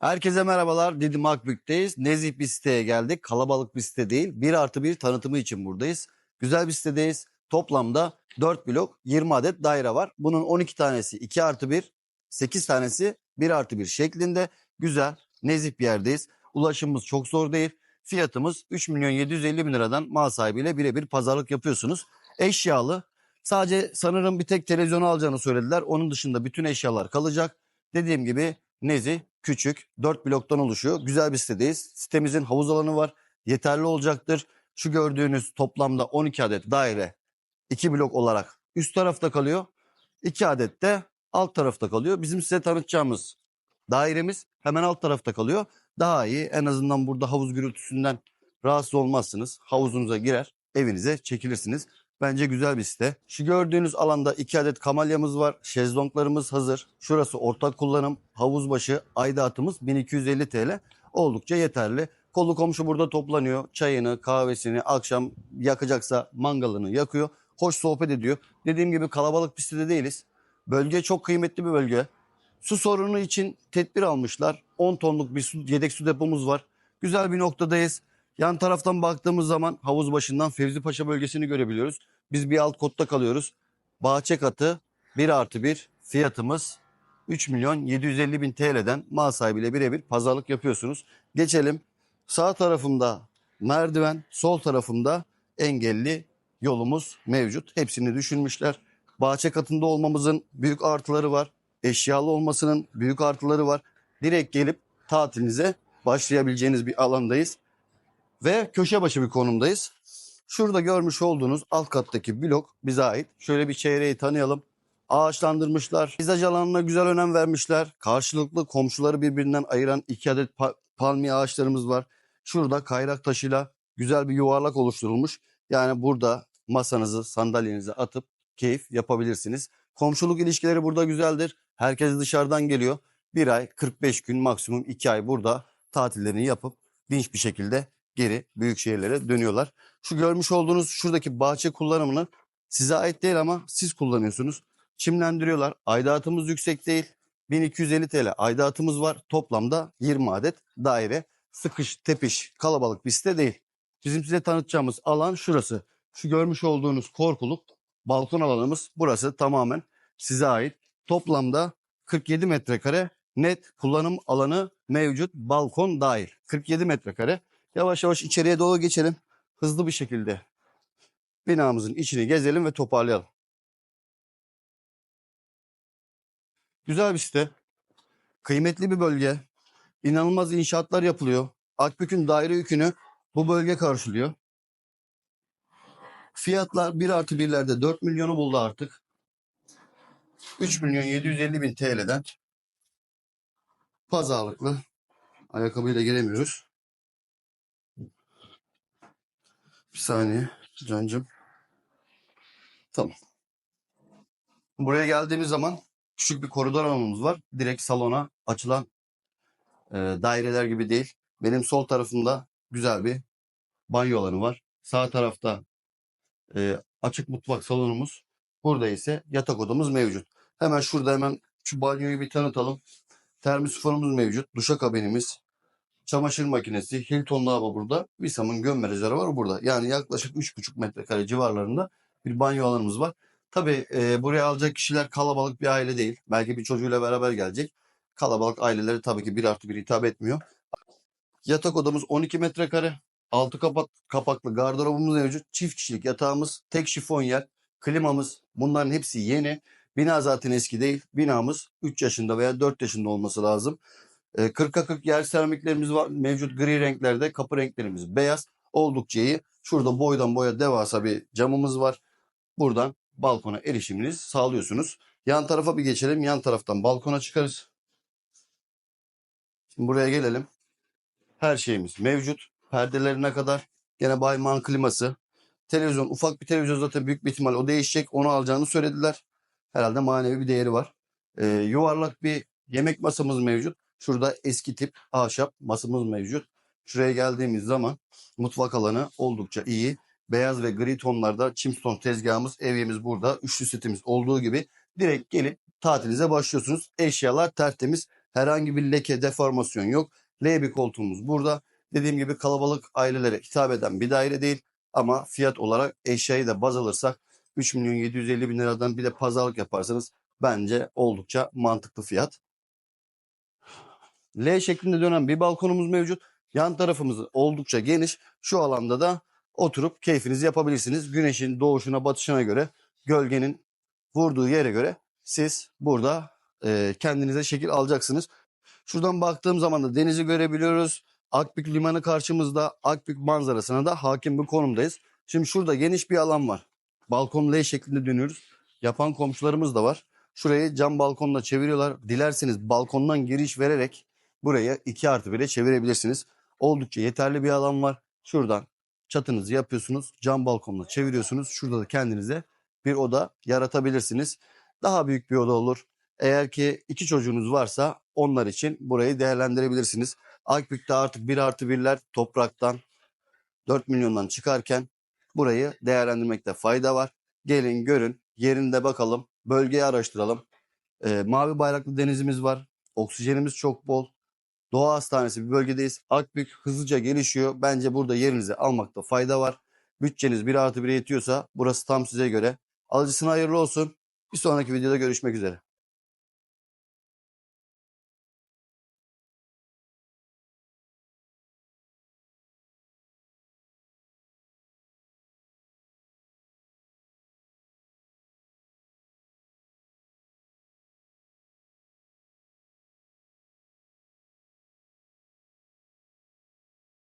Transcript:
Herkese merhabalar. Didim Akbük'teyiz. Nezih bir siteye geldik. Kalabalık bir site değil. 1 artı 1 tanıtımı için buradayız. Güzel bir sitedeyiz. Toplamda 4 blok 20 adet daire var. Bunun 12 tanesi 2 artı 1, 8 tanesi 1 artı 1 şeklinde. Güzel, nezih bir yerdeyiz. Ulaşımımız çok zor değil. Fiyatımız 3 milyon 750 bin liradan mal sahibiyle birebir pazarlık yapıyorsunuz. Eşyalı. Sadece sanırım bir tek televizyonu alacağını söylediler. Onun dışında bütün eşyalar kalacak. Dediğim gibi Nezi küçük 4 bloktan oluşuyor. Güzel bir sitedeyiz. Sitemizin havuz alanı var. Yeterli olacaktır. Şu gördüğünüz toplamda 12 adet daire 2 blok olarak üst tarafta kalıyor. 2 adet de alt tarafta kalıyor. Bizim size tanıtacağımız dairemiz hemen alt tarafta kalıyor. Daha iyi en azından burada havuz gürültüsünden rahatsız olmazsınız. Havuzunuza girer evinize çekilirsiniz. Bence güzel bir site. Şu gördüğünüz alanda 2 adet kamalyamız var. Şezlonglarımız hazır. Şurası ortak kullanım. Havuz başı aidatımız 1250 TL. Oldukça yeterli. Kolu komşu burada toplanıyor. Çayını, kahvesini, akşam yakacaksa mangalını yakıyor. Hoş sohbet ediyor. Dediğim gibi kalabalık bir sitede değiliz. Bölge çok kıymetli bir bölge. Su sorunu için tedbir almışlar. 10 tonluk bir su, yedek su depomuz var. Güzel bir noktadayız. Yan taraftan baktığımız zaman havuz başından Fevzi Paşa bölgesini görebiliyoruz. Biz bir alt kotta kalıyoruz. Bahçe katı 1 artı 1 fiyatımız 3 milyon 750 bin TL'den mal sahibiyle birebir pazarlık yapıyorsunuz. Geçelim. Sağ tarafımda merdiven, sol tarafımda engelli yolumuz mevcut. Hepsini düşünmüşler. Bahçe katında olmamızın büyük artıları var. Eşyalı olmasının büyük artıları var. Direkt gelip tatilinize başlayabileceğiniz bir alandayız. Ve köşe başı bir konumdayız. Şurada görmüş olduğunuz alt kattaki blok bize ait. Şöyle bir çeyreği tanıyalım. Ağaçlandırmışlar. Peyzaj alanına güzel önem vermişler. Karşılıklı komşuları birbirinden ayıran iki adet pa- palmiye ağaçlarımız var. Şurada kayrak taşıyla güzel bir yuvarlak oluşturulmuş. Yani burada masanızı, sandalyenizi atıp keyif yapabilirsiniz. Komşuluk ilişkileri burada güzeldir. Herkes dışarıdan geliyor. Bir ay, 45 gün maksimum 2 ay burada tatillerini yapıp dinç bir şekilde geri büyük şehirlere dönüyorlar. Şu görmüş olduğunuz şuradaki bahçe kullanımını size ait değil ama siz kullanıyorsunuz. Çimlendiriyorlar. Aidatımız yüksek değil. 1250 TL aidatımız var. Toplamda 20 adet daire. Sıkış, tepiş, kalabalık bir site değil. Bizim size tanıtacağımız alan şurası. Şu görmüş olduğunuz korkuluk balkon alanımız burası tamamen size ait. Toplamda 47 metrekare net kullanım alanı mevcut balkon dahil. 47 metrekare. Yavaş yavaş içeriye doğru geçelim. Hızlı bir şekilde binamızın içini gezelim ve toparlayalım. Güzel bir site. Kıymetli bir bölge. İnanılmaz inşaatlar yapılıyor. Akbük'ün daire yükünü bu bölge karşılıyor. Fiyatlar 1 artı 1'lerde 4 milyonu buldu artık. 3 milyon 750 bin TL'den pazarlıklı ayakkabıyla giremiyoruz. Bir saniye Cancım. Tamam. Buraya geldiğimiz zaman küçük bir koridor alanımız var. Direkt salona açılan e, daireler gibi değil. Benim sol tarafımda güzel bir banyo alanı var. Sağ tarafta e, açık mutfak salonumuz. Burada ise yatak odamız mevcut. Hemen şurada hemen şu banyoyu bir tanıtalım. Termosifonumuz mevcut. Duşakabinimiz, çamaşır makinesi, Hilton lavabo burada. Visam'ın gömme rezervuarı burada. Yani yaklaşık 3,5 metrekare civarlarında bir banyo alanımız var. Tabii e, buraya alacak kişiler kalabalık bir aile değil. Belki bir çocuğuyla beraber gelecek. Kalabalık aileleri tabii ki bir artı bir hitap etmiyor. Yatak odamız 12 metrekare. Altı kapak, kapaklı gardırobumuz mevcut. Çift kişilik yatağımız, tek şifon yer, klimamız bunların hepsi yeni. Bina zaten eski değil. Binamız 3 yaşında veya 4 yaşında olması lazım. E, 40'a 40 yer seramiklerimiz var. Mevcut gri renklerde kapı renklerimiz beyaz. Oldukça iyi. Şurada boydan boya devasa bir camımız var. Buradan balkona erişiminizi sağlıyorsunuz. Yan tarafa bir geçelim. Yan taraftan balkona çıkarız. Şimdi buraya gelelim. Her şeyimiz mevcut. Perdelerine kadar. Gene Bayman kliması. Televizyon ufak bir televizyon zaten büyük bir ihtimal o değişecek. Onu alacağını söylediler. Herhalde manevi bir değeri var. Ee, yuvarlak bir yemek masamız mevcut. Şurada eski tip ahşap masamız mevcut. Şuraya geldiğimiz zaman mutfak alanı oldukça iyi. Beyaz ve gri tonlarda Chimstone tezgahımız, evyemiz burada. Üçlü setimiz olduğu gibi direkt gelip tatilinize başlıyorsunuz. Eşyalar tertemiz. Herhangi bir leke, deformasyon yok. L bir koltuğumuz burada. Dediğim gibi kalabalık ailelere hitap eden bir daire değil. Ama fiyat olarak eşyayı da baz alırsak 3 milyon 750 bin liradan bir de pazarlık yaparsanız bence oldukça mantıklı fiyat. L şeklinde dönen bir balkonumuz mevcut. Yan tarafımız oldukça geniş. Şu alanda da oturup keyfinizi yapabilirsiniz. Güneşin doğuşuna batışına göre gölgenin vurduğu yere göre siz burada e, kendinize şekil alacaksınız. Şuradan baktığım zaman da denizi görebiliyoruz. Akbük limanı karşımızda. Akbük manzarasına da hakim bir konumdayız. Şimdi şurada geniş bir alan var. Balkon L şeklinde dönüyoruz. Yapan komşularımız da var. Şurayı cam balkonla çeviriyorlar. Dilerseniz balkondan giriş vererek burayı 2 artı 1'e çevirebilirsiniz. Oldukça yeterli bir alan var. Şuradan çatınızı yapıyorsunuz. Cam balkonla çeviriyorsunuz. Şurada da kendinize bir oda yaratabilirsiniz. Daha büyük bir oda olur. Eğer ki iki çocuğunuz varsa onlar için burayı değerlendirebilirsiniz. Akbük'te artık 1 artı 1'ler topraktan 4 milyondan çıkarken burayı değerlendirmekte fayda var. Gelin görün yerinde bakalım bölgeyi araştıralım. Ee, mavi bayraklı denizimiz var. Oksijenimiz çok bol. Doğa Hastanesi bir bölgedeyiz. Akbük hızlıca gelişiyor. Bence burada yerinizi almakta fayda var. Bütçeniz 1 artı 1'e yetiyorsa burası tam size göre. Alıcısına hayırlı olsun. Bir sonraki videoda görüşmek üzere.